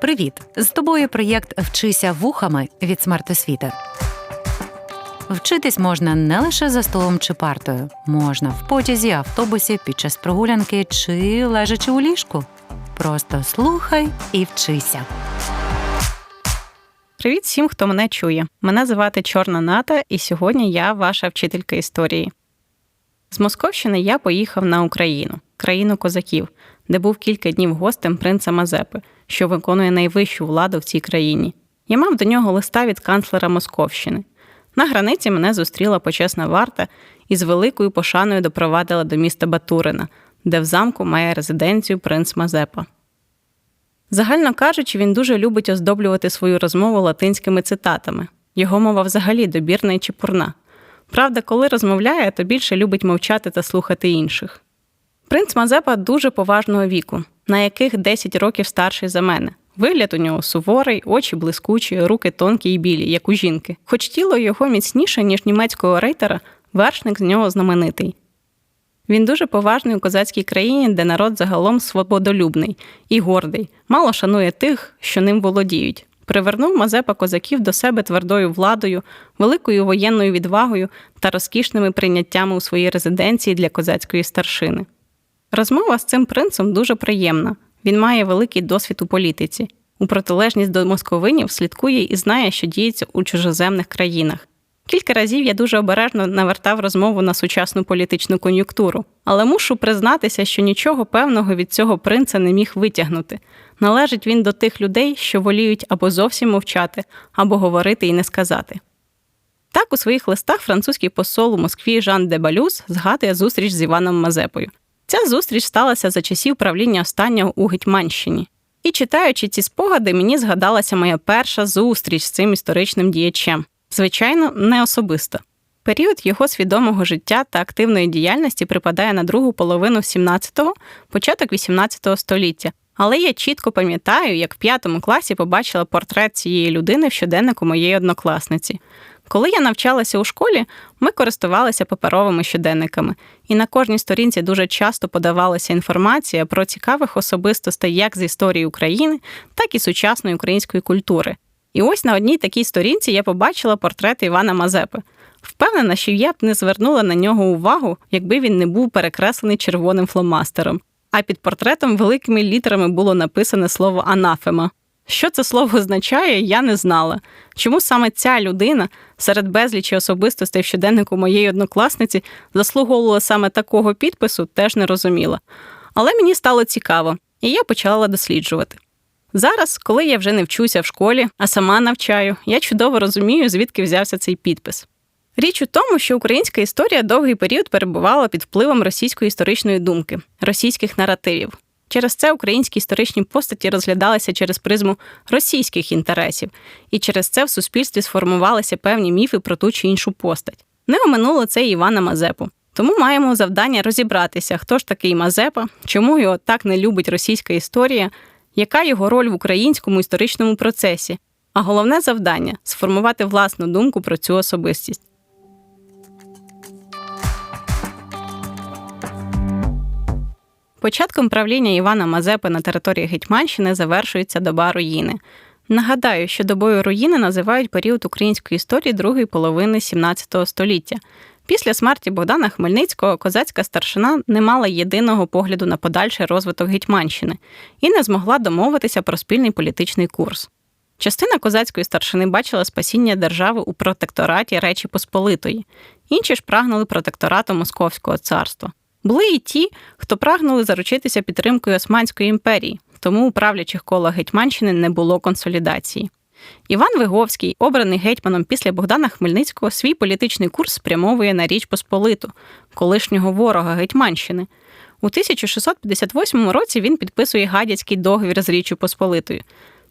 Привіт! З тобою проєкт Вчися вухами від смертосвіти. Вчитись можна не лише за столом чи партою, можна в потязі, автобусі, під час прогулянки чи лежачи у ліжку. Просто слухай і вчися. Привіт всім, хто мене чує. Мене звати Чорна Ната, і сьогодні я ваша вчителька історії. З Московщини я поїхав на Україну, країну козаків, де був кілька днів гостем принца Мазепи, що виконує найвищу владу в цій країні. Я мав до нього листа від канцлера Московщини. На границі мене зустріла почесна варта і з великою пошаною допровадила до міста Батурина, де в замку має резиденцію принц Мазепа. Загально кажучи, він дуже любить оздоблювати свою розмову латинськими цитатами. Його мова взагалі добірна і чепурна. Правда, коли розмовляє, то більше любить мовчати та слухати інших. Принц Мазепа дуже поважного віку, на яких 10 років старший за мене. Вигляд у нього суворий, очі блискучі, руки тонкі й білі, як у жінки. Хоч тіло його міцніше, ніж німецького рейтера, вершник з нього знаменитий. Він дуже поважний у козацькій країні, де народ загалом свободолюбний і гордий, мало шанує тих, що ним володіють. Привернув Мазепа козаків до себе твердою владою, великою воєнною відвагою та розкішними прийняттями у своїй резиденції для козацької старшини. Розмова з цим принцем дуже приємна. Він має великий досвід у політиці. У протилежність до московинів слідкує і знає, що діється у чужоземних країнах. Кілька разів я дуже обережно навертав розмову на сучасну політичну кон'юнктуру, але мушу признатися, що нічого певного від цього принца не міг витягнути. Належить він до тих людей, що воліють або зовсім мовчати, або говорити і не сказати. Так у своїх листах французький посол у Москві Жан де Балюс згадує зустріч з Іваном Мазепою. Ця зустріч сталася за часів правління останнього у Гетьманщині. І читаючи ці спогади, мені згадалася моя перша зустріч з цим історичним діячем. Звичайно, не особисто. Період його свідомого життя та активної діяльності припадає на другу половину 17-го, початок 18-го століття. Але я чітко пам'ятаю, як в п'ятому класі побачила портрет цієї людини в щоденнику моєї однокласниці. Коли я навчалася у школі, ми користувалися паперовими щоденниками, і на кожній сторінці дуже часто подавалася інформація про цікавих особистостей як з історії України, так і сучасної української культури. І ось на одній такій сторінці я побачила портрет Івана Мазепи. Впевнена, що я б не звернула на нього увагу, якби він не був перекреслений червоним фломастером. А під портретом великими літерами було написане слово анафема. Що це слово означає, я не знала. Чому саме ця людина серед безлічі особистостей в щоденнику моєї однокласниці заслуговувала саме такого підпису, теж не розуміла. Але мені стало цікаво, і я почала досліджувати. Зараз, коли я вже не вчуся в школі, а сама навчаю, я чудово розумію, звідки взявся цей підпис. Річ у тому, що українська історія довгий період перебувала під впливом російської історичної думки, російських наративів. Через це українські історичні постаті розглядалися через призму російських інтересів, і через це в суспільстві сформувалися певні міфи про ту чи іншу постать. Не оминуло це і Івана Мазепу. Тому маємо завдання розібратися, хто ж такий Мазепа, чому його так не любить російська історія, яка його роль в українському історичному процесі, а головне завдання сформувати власну думку про цю особистість. Початком правління Івана Мазепи на території Гетьманщини завершується доба руїни. Нагадаю, що добою руїни називають період української історії другої половини 17 століття. Після смерті Богдана Хмельницького козацька старшина не мала єдиного погляду на подальший розвиток Гетьманщини і не змогла домовитися про спільний політичний курс. Частина козацької старшини бачила спасіння держави у протектораті Речі Посполитої, інші ж прагнули протекторату Московського царства. Були і ті, хто прагнули заручитися підтримкою Османської імперії, тому у правлячих колах Гетьманщини не було консолідації. Іван Виговський, обраний гетьманом після Богдана Хмельницького, свій політичний курс спрямовує на Річ Посполиту, колишнього ворога Гетьманщини. У 1658 році він підписує гадяцький договір з Річчю Посполитою.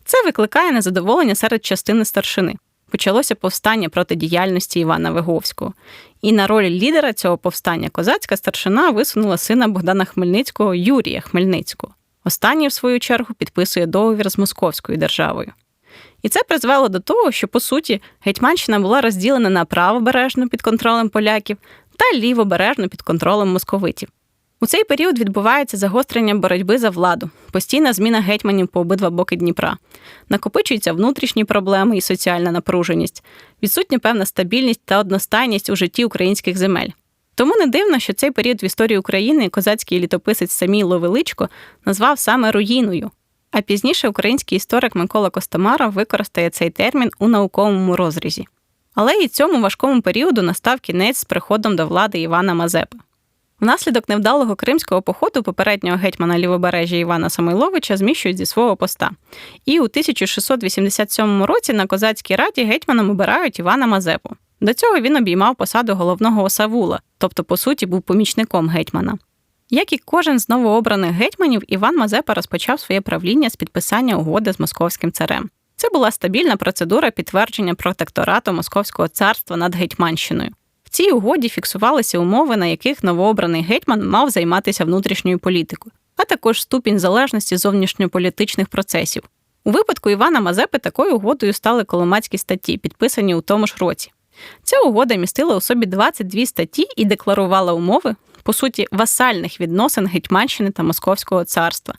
Це викликає незадоволення серед частини старшини. Почалося повстання проти діяльності Івана Виговського. І на роль лідера цього повстання козацька старшина висунула сина Богдана Хмельницького Юрія Хмельницького. Останній, в свою чергу, підписує договір з Московською державою. І це призвело до того, що, по суті, Гетьманщина була розділена на правобережну під контролем поляків та лівобережну під контролем московитів. У цей період відбувається загострення боротьби за владу, постійна зміна гетьманів по обидва боки Дніпра. Накопичуються внутрішні проблеми і соціальна напруженість, відсутня певна стабільність та одностайність у житті українських земель. Тому не дивно, що цей період в історії України козацький літописець Самій Ловеличко назвав саме руїною. А пізніше український історик Микола Костомаров використає цей термін у науковому розрізі. Але і цьому важкому періоду настав кінець з приходом до влади Івана Мазепи. Внаслідок невдалого кримського походу попереднього гетьмана Лівобережжя Івана Самойловича зміщують зі свого поста. І у 1687 році на козацькій раді гетьманом обирають Івана Мазепу. До цього він обіймав посаду головного осавула, тобто, по суті, був помічником гетьмана. Як і кожен з новообраних гетьманів, Іван Мазепа розпочав своє правління з підписання угоди з московським царем. Це була стабільна процедура підтвердження протекторату Московського царства над Гетьманщиною. В цій угоді фіксувалися умови, на яких новообраний гетьман мав займатися внутрішньою політикою, а також ступінь залежності зовнішньополітичних процесів. У випадку Івана Мазепи такою угодою стали коломацькі статті, підписані у тому ж році. Ця угода містила у собі 22 статті і декларувала умови, по суті, васальних відносин Гетьманщини та Московського царства.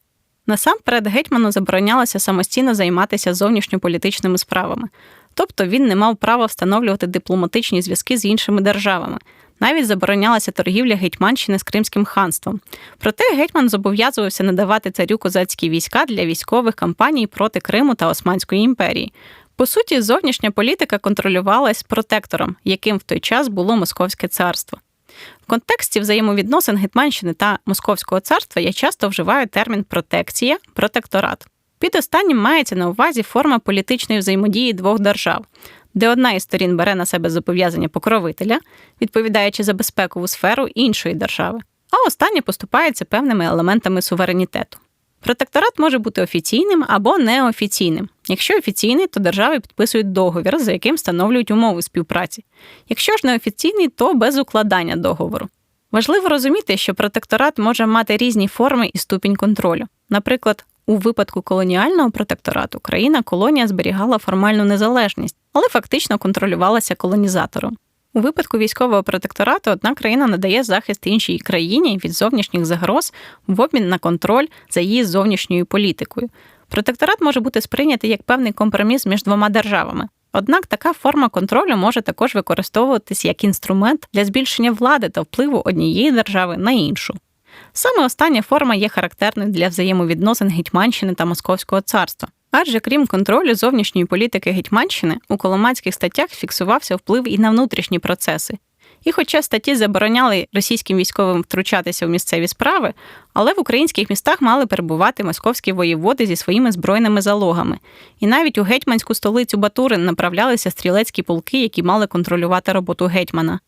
Насамперед, гетьману заборонялося самостійно займатися зовнішньополітичними справами, тобто він не мав права встановлювати дипломатичні зв'язки з іншими державами. Навіть заборонялася торгівля Гетьманщини з Кримським ханством. Проте гетьман зобов'язувався надавати царю козацькі війська для військових кампаній проти Криму та Османської імперії. По суті, зовнішня політика контролювалась протектором, яким в той час було Московське царство. В контексті взаємовідносин Гетьманщини та Московського царства я часто вживаю термін протекція, протекторат. Під останнім мається на увазі форма політичної взаємодії двох держав, де одна із сторін бере на себе зобов'язання покровителя, відповідаючи за безпекову сферу іншої держави, а остання поступається певними елементами суверенітету. Протекторат може бути офіційним або неофіційним. Якщо офіційний, то держави підписують договір, за яким встановлюють умови співпраці. Якщо ж неофіційний, то без укладання договору. Важливо розуміти, що протекторат може мати різні форми і ступінь контролю. Наприклад, у випадку колоніального протекторату країна колонія зберігала формальну незалежність, але фактично контролювалася колонізатором. У випадку військового протекторату одна країна надає захист іншій країні від зовнішніх загроз в обмін на контроль за її зовнішньою політикою. Протекторат може бути сприйнятий як певний компроміс між двома державами. Однак така форма контролю може також використовуватись як інструмент для збільшення влади та впливу однієї держави на іншу. Саме остання форма є характерною для взаємовідносин Гетьманщини та Московського царства. Адже крім контролю зовнішньої політики Гетьманщини, у коломацьких статтях фіксувався вплив і на внутрішні процеси. І хоча статті забороняли російським військовим втручатися в місцеві справи, але в українських містах мали перебувати московські воєводи зі своїми збройними залогами. І навіть у гетьманську столицю Батурин направлялися стрілецькі полки, які мали контролювати роботу гетьмана.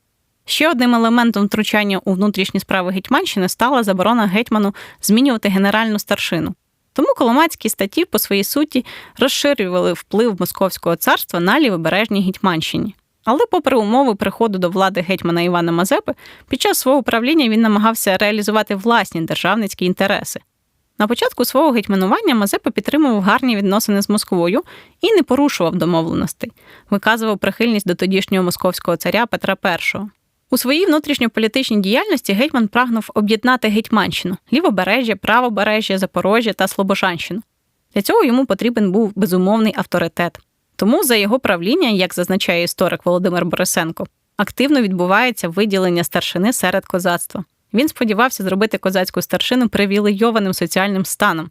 Ще одним елементом втручання у внутрішні справи Гетьманщини стала заборона гетьману змінювати генеральну старшину. Тому коломацькі статті по своїй суті розширювали вплив Московського царства на лівобережній Гетьманщині. Але, попри умови приходу до влади гетьмана Івана Мазепи, під час свого правління він намагався реалізувати власні державницькі інтереси. На початку свого гетьманування Мазепа підтримував гарні відносини з Москвою і не порушував домовленостей, виказував прихильність до тодішнього московського царя Петра І. У своїй внутрішньополітичній діяльності гетьман прагнув об'єднати Гетьманщину, лівобережжя, правобережжя, Запорожжя та Слобожанщину. Для цього йому потрібен був безумовний авторитет. Тому за його правління, як зазначає історик Володимир Борисенко, активно відбувається виділення старшини серед козацтва. Він сподівався зробити козацьку старшину привілейованим соціальним станом,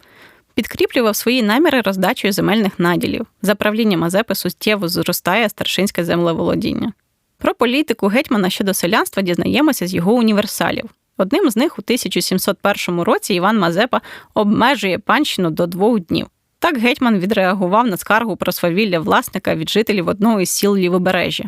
підкріплював свої наміри роздачею земельних наділів. За правління Мазепи суттєво зростає старшинське землеволодіння. Про політику гетьмана щодо селянства дізнаємося з його універсалів. Одним з них у 1701 році Іван Мазепа обмежує панщину до двох днів. Так гетьман відреагував на скаргу про свавілля власника від жителів одного із сіл Лівобережжя.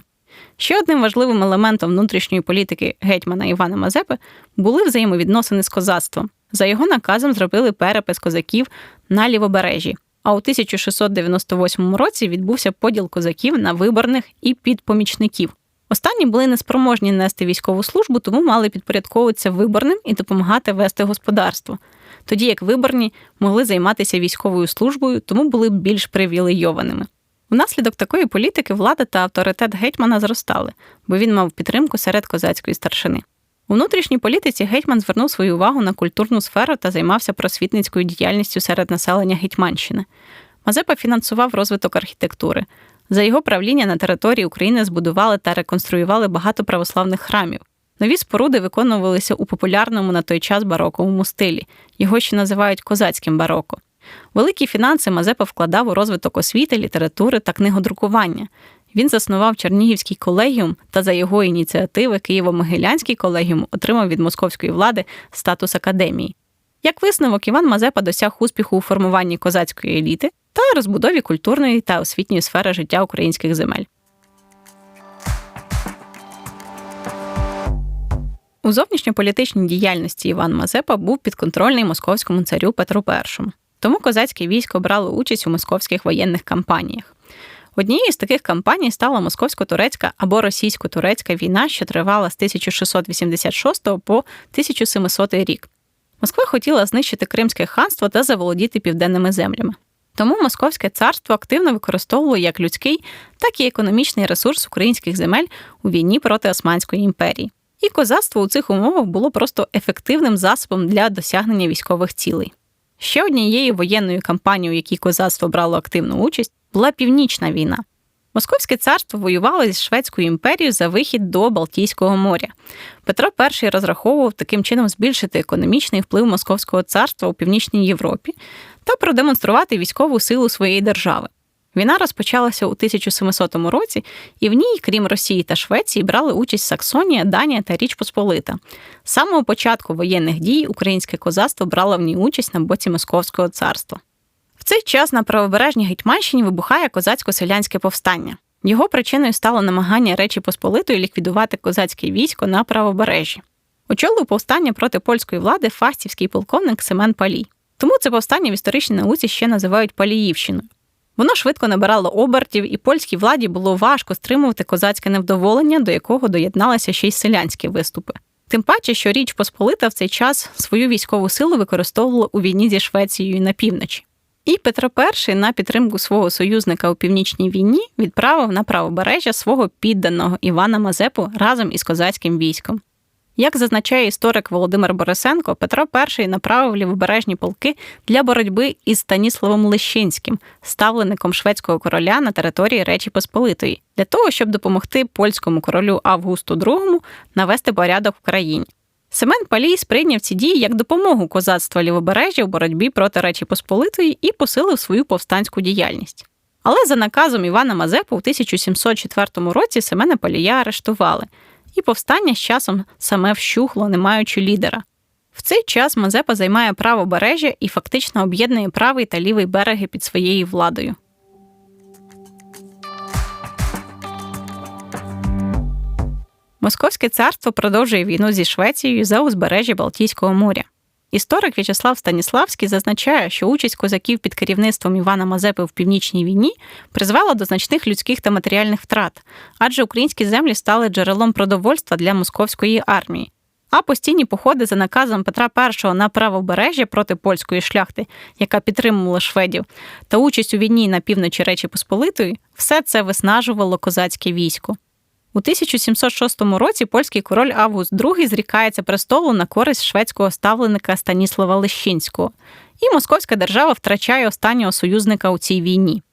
Ще одним важливим елементом внутрішньої політики гетьмана Івана Мазепи були взаємовідносини з козацтвом. За його наказом зробили перепис козаків на лівобережжі. А у 1698 році відбувся поділ козаків на виборних і підпомічників. Останні були неспроможні нести військову службу, тому мали підпорядковуватися виборним і допомагати вести господарство. Тоді як виборні могли займатися військовою службою, тому були більш привілейованими. Внаслідок такої політики влада та авторитет гетьмана зростали, бо він мав підтримку серед козацької старшини. У внутрішній політиці гетьман звернув свою увагу на культурну сферу та займався просвітницькою діяльністю серед населення Гетьманщини. Мазепа фінансував розвиток архітектури. За його правління на території України збудували та реконструювали багато православних храмів. Нові споруди виконувалися у популярному на той час бароковому стилі. Його ще називають козацьким бароко. Великі фінанси Мазепа вкладав у розвиток освіти, літератури та книгодрукування. Він заснував Чернігівський колегіум та за його ініціативи Києво-Могилянський колегіум отримав від московської влади статус академії. Як висновок, Іван Мазепа досяг успіху у формуванні козацької еліти та розбудові культурної та освітньої сфери життя українських земель. У зовнішньополітичній діяльності Іван Мазепа був підконтрольний московському царю Петру І. Тому козацьке військо брало участь у московських воєнних кампаніях. Однією з таких кампаній стала московсько-турецька або російсько-турецька війна, що тривала з 1686 по 1700 рік. Москва хотіла знищити Кримське ханство та заволодіти південними землями. Тому Московське царство активно використовувало як людський, так і економічний ресурс українських земель у війні проти Османської імперії. І козацтво у цих умовах було просто ефективним засобом для досягнення військових цілей. Ще однією воєнною кампанією, в якій козацтво брало активну участь, була Північна війна. Московське царство воювало з Шведською імперією за вихід до Балтійського моря. Петро І розраховував таким чином збільшити економічний вплив Московського царства у Північній Європі та продемонструвати військову силу своєї держави. Війна розпочалася у 1700 році, і в ній, крім Росії та Швеції, брали участь Саксонія, Данія та Річ Посполита. З самого початку воєнних дій українське козацтво брало в ній участь на боці Московського царства. В цей час на правобережній Гетьманщині вибухає козацько-селянське повстання. Його причиною стало намагання Речі Посполитої ліквідувати козацьке військо на правобережжі. Очолив повстання проти польської влади фастівський полковник Семен Палій. Тому це повстання в історичній науці ще називають Паліївщиною. Воно швидко набирало обертів, і польській владі було важко стримувати козацьке невдоволення, до якого доєдналися ще й селянські виступи. Тим паче, що Річ Посполита в цей час свою військову силу використовувала у війні зі Швецією на півночі. І Петро І на підтримку свого союзника у північній війні відправив на правобережжя свого підданого Івана Мазепу разом із козацьким військом. Як зазначає історик Володимир Борисенко, Петро І направив лівобережні полки для боротьби із Станіславом Лещинським, ставлеником шведського короля на території Речі Посполитої, для того, щоб допомогти польському королю Августу II навести порядок в країні. Семен Палій сприйняв ці дії як допомогу козацтва лівобережжя в боротьбі проти Речі Посполитої і посилив свою повстанську діяльність. Але за наказом Івана Мазепи у 1704 році Семена Палія арештували і повстання з часом саме вщухло, не маючи лідера. В цей час Мазепа займає правобережжя і фактично об'єднує правий та лівий береги під своєю владою. Московське царство продовжує війну зі Швецією за узбережжя Балтійського моря. Історик В'ячеслав Станіславський зазначає, що участь козаків під керівництвом Івана Мазепи в північній війні призвела до значних людських та матеріальних втрат, адже українські землі стали джерелом продовольства для московської армії. А постійні походи за наказом Петра І на правобережжя проти польської шляхти, яка підтримувала шведів, та участь у війні на півночі Речі Посполитої, все це виснажувало козацьке військо. У 1706 році польський король Август II зрікається престолу на користь шведського ставленика Станіслава Лещинського, і Московська держава втрачає останнього союзника у цій війні.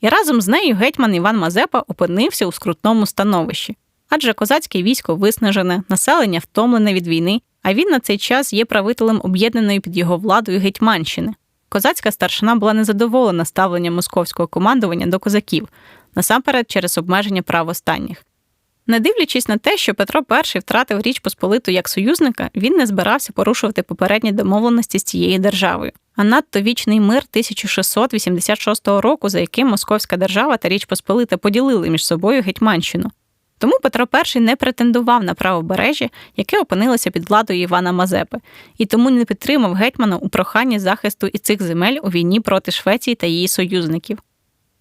І разом з нею гетьман Іван Мазепа опинився у скрутному становищі, адже козацьке військо виснажене, населення втомлене від війни, а він на цей час є правителем об'єднаної під його владою Гетьманщини. Козацька старшина була незадоволена ставленням московського командування до козаків, насамперед через обмеження прав останніх. Не дивлячись на те, що Петро І втратив Річ Посполиту як союзника, він не збирався порушувати попередні домовленості з цією державою. А надто вічний мир 1686 року, за яким Московська держава та Річ Посполита поділили між собою Гетьманщину. Тому Петро І не претендував на правобережжя, яке опинилося під владою Івана Мазепи, і тому не підтримав гетьмана у проханні захисту і цих земель у війні проти Швеції та її союзників.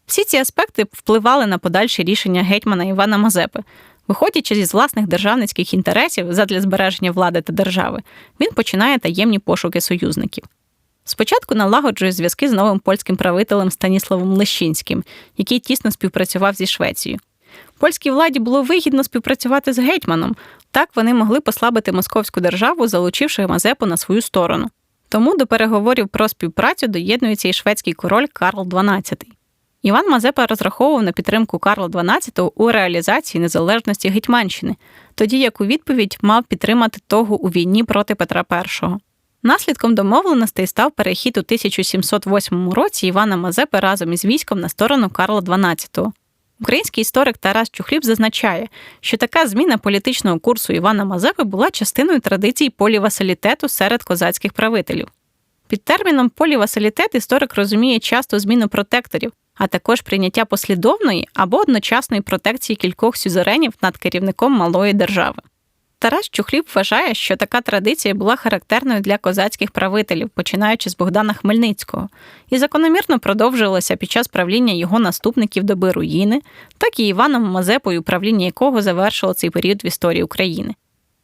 Всі ці аспекти впливали на подальші рішення гетьмана Івана Мазепи. Виходячи зі власних державницьких інтересів задля збереження влади та держави, він починає таємні пошуки союзників. Спочатку налагоджує зв'язки з новим польським правителем Станіславом Лещинським, який тісно співпрацював зі Швецією. Польській владі було вигідно співпрацювати з гетьманом. Так вони могли послабити московську державу, залучивши Мазепу на свою сторону. Тому до переговорів про співпрацю доєднується і шведський король Карл XII. Іван Мазепа розраховував на підтримку Карла XII у реалізації незалежності Гетьманщини, тоді як у відповідь мав підтримати того у війні проти Петра І. Наслідком домовленостей став перехід у 1708 році Івана Мазепи разом із військом на сторону Карла XII. Український історик Тарас Чухліб зазначає, що така зміна політичного курсу Івана Мазепи була частиною традицій полівасилітету серед козацьких правителів. Під терміном полівасилітет історик розуміє часто зміну протекторів, а також прийняття послідовної або одночасної протекції кількох сюзеренів над керівником малої держави. Тарас Чухліб вважає, що така традиція була характерною для козацьких правителів, починаючи з Богдана Хмельницького, і закономірно продовжилася під час правління його наступників доби руїни, так і Іваном Мазепою, правління якого завершило цей період в історії України.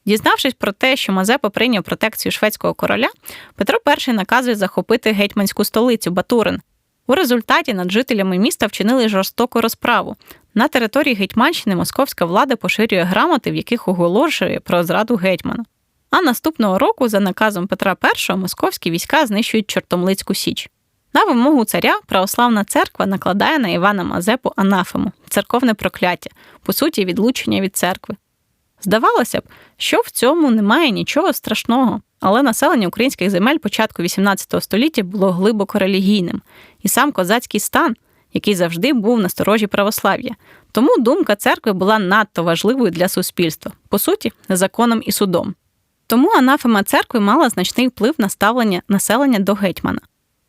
Дізнавшись про те, що Мазепа прийняв протекцію шведського короля, Петро І наказує захопити гетьманську столицю Батурин. У результаті над жителями міста вчинили жорстоку розправу. На території Гетьманщини московська влада поширює грамоти, в яких оголошує про зраду гетьмана. А наступного року, за наказом Петра І, московські війська знищують Чортомлицьку Січ. На вимогу царя православна церква накладає на Івана Мазепу анафему церковне прокляття, по суті, відлучення від церкви. Здавалося б, що в цьому немає нічого страшного, але населення українських земель початку XVIII століття було глибоко релігійним, і сам козацький стан, який завжди був на сторожі православ'я. Тому думка церкви була надто важливою для суспільства, по суті, законом і судом. Тому анафема церкви мала значний вплив на ставлення населення до гетьмана.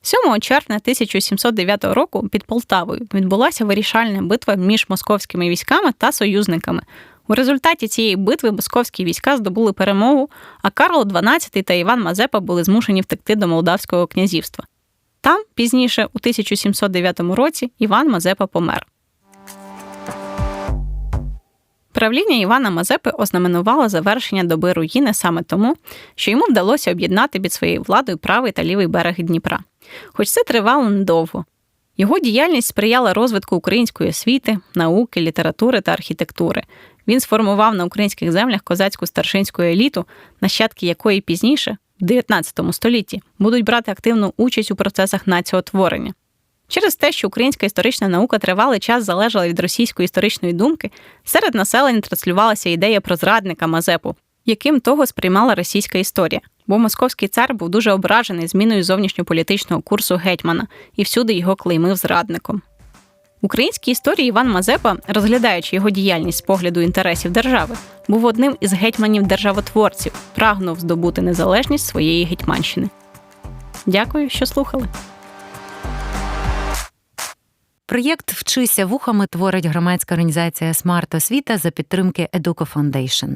7 червня 1709 року під Полтавою відбулася вирішальна битва між московськими військами та союзниками. У результаті цієї битви московські війська здобули перемогу, а Карл XII та Іван Мазепа були змушені втекти до Молдавського князівства. Там, пізніше, у 1709 році, Іван Мазепа помер. Правління Івана Мазепи ознаменувало завершення доби руїни саме тому, що йому вдалося об'єднати під своєю владою правий та лівий береги Дніпра. Хоч це тривало недовго. Його діяльність сприяла розвитку української освіти, науки, літератури та архітектури. Він сформував на українських землях козацьку старшинську еліту, нащадки якої пізніше, в 19 столітті, будуть брати активну участь у процесах націотворення. Через те, що українська історична наука тривалий час залежала від російської історичної думки, серед населення транслювалася ідея про зрадника Мазепу, яким того сприймала російська історія. Бо московський цар був дуже ображений зміною зовнішньополітичного курсу гетьмана і всюди його клеймив зрадником. Українській історії Іван Мазепа, розглядаючи його діяльність з погляду інтересів держави, був одним із гетьманів-державотворців, прагнув здобути незалежність своєї гетьманщини. Дякую, що слухали. Проєкт Вчися вухами творить громадська організація Смарт Освіта за підтримки Educo Foundation.